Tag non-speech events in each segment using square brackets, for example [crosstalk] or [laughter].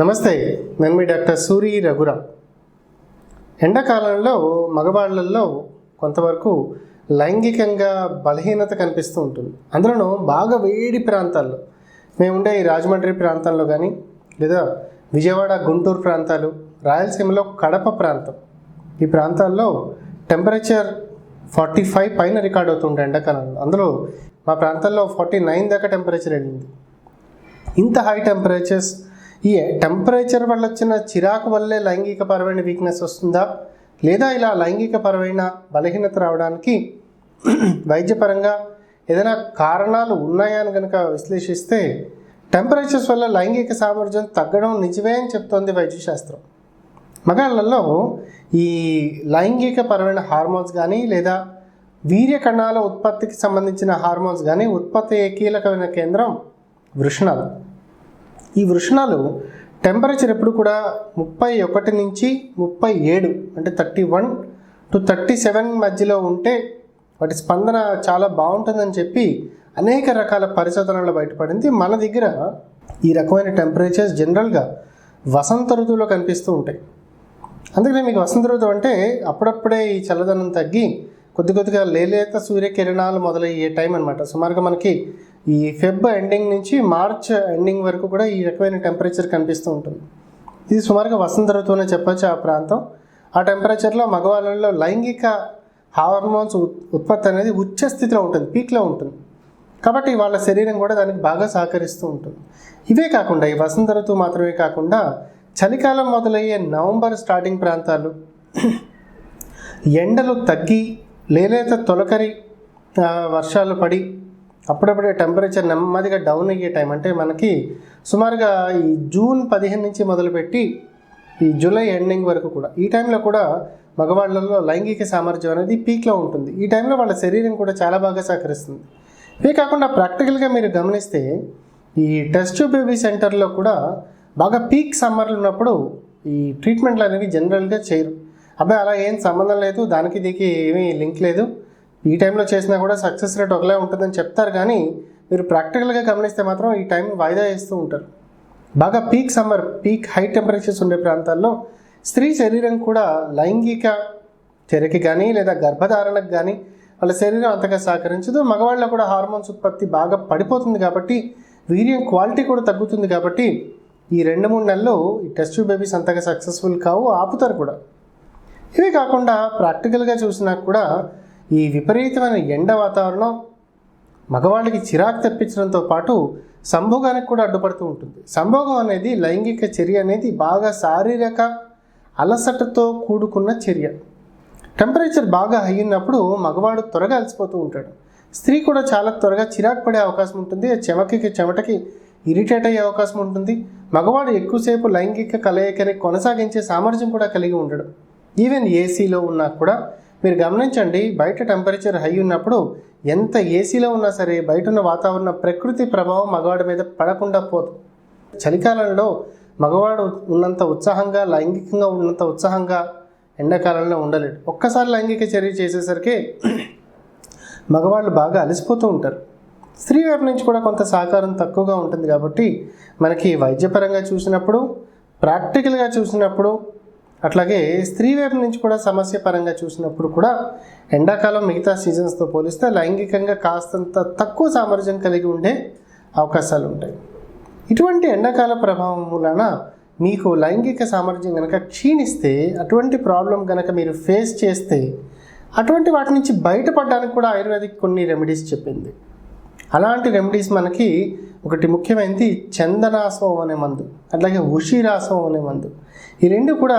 నమస్తే నేను మీ డాక్టర్ సూరి రఘురామ్ ఎండాకాలంలో మగవాళ్ళల్లో కొంతవరకు లైంగికంగా బలహీనత కనిపిస్తూ ఉంటుంది. అందులోనూ బాగా వేడి ప్రాంతాల్లో మేము ఉండే ఈ రాజమండ్రి ప్రాంతంలో కానీ లేదా విజయవాడ గుంటూరు ప్రాంతాలు రాయలసీమలో కడప ప్రాంతం ఈ ప్రాంతాల్లో టెంపరేచర్ ఫార్టీ ఫైవ్ పైన రికార్డ్ అవుతుండే ఎండాకాలంలో. అందులో మా ప్రాంతాల్లో ఫార్టీ నైన్ దాకా టెంపరేచర్ వెళ్ళింది. ఇంత హై టెంపరేచర్స్ ఈ టెంపరేచర్ వల్ల వచ్చిన చిరాకు వల్లే లైంగిక పరమైన వీక్నెస్ వస్తుందా? లేదా ఇలా లైంగిక పరమైన బలహీనత రావడానికి [clears throat] వైద్యపరంగా ఏదైనా కారణాలు ఉన్నాయా అని కనుక విశ్లేషిస్తే టెంపరేచర్స్ వల్ల లైంగిక సామర్థ్యం తగ్గడం నిజమే అని చెప్తోంది వైద్యశాస్త్రం. మగాళ్ళల్లో ఈ లైంగిక పరమైన హార్మోన్స్ కానీ లేదా వీర్య కణాల ఉత్పత్తికి సంబంధించిన హార్మోన్స్ కానీ ఉత్పత్తి కీలకమైన కేంద్రం? వృషణాలు. ఈ వృషణాలు టెంపరేచర్ ఎప్పుడు కూడా ముప్పై ఒకటి నుంచి ముప్పై ఏడు అంటే thirty one to thirty seven మధ్యలో ఉంటే వాటి స్పందన చాలా బాగుంటుందని చెప్పి అనేక రకాల పరిశోధనలు బయటపడింది. మన దగ్గర ఈ రకమైన టెంపరేచర్స్ జనరల్గా వసంత ఋతువులో కనిపిస్తూ ఉంటాయి. అందుకనే మీకు వసంత ఋతువు అంటే అప్పుడప్పుడే ఈ చల్లదనం తగ్గి కొద్ది కొద్దిగా లేలేత సూర్యకిరణాలు మొదలయ్యే టైం అనమాట సుమారుగా మనకి ఈ ఫెబ్ ఎండింగ్ నుంచి మార్చ్ ఎండింగ్ వరకు కూడా ఈ రకమైన టెంపరేచర్ కనిపిస్తూ ఉంటుంది. ఇది సుమారుగా వసంత ఋతువునే చెప్పొచ్చు ఆ ప్రాంతం. ఆ టెంపరేచర్లో మగవాళ్ళలో లైంగిక హార్మోన్స్ ఉత్పత్తి అనేది ఉచ్చ స్థితిలో ఉంటుంది పీక్లో ఉంటుంది. కాబట్టి వాళ్ళ శరీరం కూడా దానికి బాగా సహకరిస్తూ ఉంటుంది. ఇవే కాకుండా ఈ వసంత ఋతువు మాత్రమే కాకుండా చలికాలం మొదలయ్యే నవంబర్ స్టార్టింగ్ ప్రాంతాలు ఎండలు తగ్గి లేలేత తొలకరి వర్షాలు పడి అప్పుడప్పుడే టెంపరేచర్ నెమ్మదిగా డౌన్ అయ్యే టైం అంటే మనకి సుమారుగా ఈ జూన్ పదిహేను నుంచి మొదలుపెట్టి ఈ జూలై ఎండింగ్ వరకు కూడా. ఈ టైంలో కూడా మగవాళ్ళలో లైంగిక సామర్థ్యం అనేది పీక్లో ఉంటుంది. ఈ టైంలో వాళ్ళ శరీరం కూడా చాలా బాగా సహకరిస్తుంది. ఇవే కాకుండా ప్రాక్టికల్గా మీరు గమనిస్తే ఈ టెస్ట్ బేబీ సెంటర్లో కూడా బాగా పీక్ సమ్మర్లు ఉన్నప్పుడు ఈ ట్రీట్మెంట్లు అనేవి జనరల్గా చేయరు. అబ్బాయి అలా ఏం సంబంధం లేదు. దానికి దీనికి ఏమీ లింక్ లేదు. ఈ టైంలో చేసినా కూడా సక్సెస్ రేట్ ఒకలే ఉంటుందని చెప్తారు కానీ మీరు ప్రాక్టికల్గా గమనిస్తే మాత్రం ఈ టైం వాయిదా వేస్తూ ఉంటారు. బాగా peak summer peak high temperatures ఉండే ప్రాంతాల్లో స్త్రీ శరీరం కూడా లైంగిక చర్యకి కానీ లేదా గర్భధారణకు కానీ వాళ్ళ శరీరం అంతగా సహకరించదు. మగవాళ్ళలో కూడా హార్మోన్స్ ఉత్పత్తి బాగా పడిపోతుంది కాబట్టి వీర్యం క్వాలిటీ కూడా తగ్గుతుంది కాబట్టి ఈ రెండు మూడు నెలలు ఈ టెస్ట్ బేబీస్ అంతగా సక్సెస్ఫుల్ కావు ఆపుతారు కూడా. ఇవే కాకుండా ప్రాక్టికల్గా చూసినా కూడా ఈ విపరీతమైన ఎండ వాతావరణం మగవాళ్ళకి చిరాకు తెప్పించడంతో పాటు సంభోగానికి కూడా అడ్డుపడుతూ ఉంటుంది. సంభోగం అనేది లైంగిక చర్య అనేది బాగా శారీరక అలసటతో కూడుకున్న చర్య. టెంపరేచర్ బాగా హై ఉన్నప్పుడు మగవాడు త్వరగా అలసిపోతూ ఉంటాడు. స్త్రీ కూడా చాలా త్వరగా చిరాకు పడే అవకాశం ఉంటుంది. చెమకి చెమటకి ఇరిటేట్ అయ్యే అవకాశం ఉంటుంది. మగవాడు ఎక్కువసేపు లైంగిక కలయికని కొనసాగించే సామర్థ్యం కూడా కలిగి ఉండడు. ఈవెన్ ఏసీలో ఉన్నా కూడా మీరు గమనించండి బయట టెంపరేచర్ హై ఉన్నప్పుడు ఎంత ఏసీలో ఉన్నా సరే బయట ఉన్న వాతావరణ ప్రకృతి ప్రభావం మగవాడి మీద పడకుండా పోదు చలికాలంలో మగవాడు ఉన్నంత ఉత్సాహంగా లైంగికంగా ఉన్నంత ఉత్సాహంగా ఎండాకాలంలో ఉండలేడు. ఒక్కసారి లైంగిక చర్య చేసేసరికి మగవాళ్ళు బాగా అలసిపోతూ ఉంటారు. స్త్రీ వైపు నుంచి కూడా కొంత సహకారం తక్కువగా ఉంటుంది కాబట్టి మనకి వైద్యపరంగా చూసినప్పుడు ప్రాక్టికల్గా చూసినప్పుడు అట్లాగే స్త్రీ వైపు నుంచి కూడా సమస్య పరంగా చూసినప్పుడు కూడా ఎండాకాలం మిగతా సీజన్స్తో పోలిస్తే లైంగికంగా కాస్తంత తక్కువ సామర్థ్యం కలిగి ఉండే అవకాశాలు ఉంటాయి. ఇటువంటి ఎండాకాల ప్రభావం వలన మీకు లైంగిక సామర్థ్యం కనుక క్షీణిస్తే అటువంటి ప్రాబ్లం కనుక మీరు ఫేస్ చేస్తే అటువంటి వాటి నుంచి బయటపడడానికి కూడా ఆయుర్వేదిక్ కొన్ని రెమెడీస్ చెప్పింది. అలాంటి రెమెడీస్ మనకి ఒకటి ముఖ్యమైనది చందనాసవం అనే మందు అట్లాగే ఉషిరాసవం అనే మందు. ఈ రెండు కూడా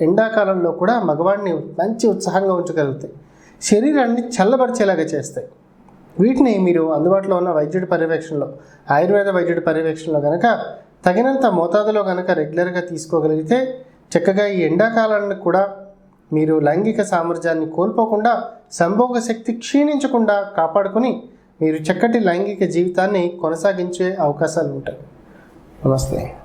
ఎండాకాలంలో కూడా మగవాడిని మంచి ఉత్సాహంగా ఉంచగలుగుతాయి. శరీరాన్ని చల్లబరిచేలాగా చేస్తాయి. వీటిని మీరు అందుబాటులో ఉన్న వైద్యుడి పర్యవేక్షణలో ఆయుర్వేద వైద్యుడి పర్యవేక్షణలో కనుక తగినంత మోతాదులో కనుక రెగ్యులర్గా తీసుకోగలిగితే చక్కగా ఈ ఎండాకాలాన్ని కూడా మీరు లైంగిక సామర్థ్యాన్ని కోల్పోకుండా సంభోగ శక్తి క్షీణించకుండా కాపాడుకొని మీరు చక్కటి లైంగిక జీవితాన్ని కొనసాగించే అవకాశాలు ఉంటాయి. నమస్తే.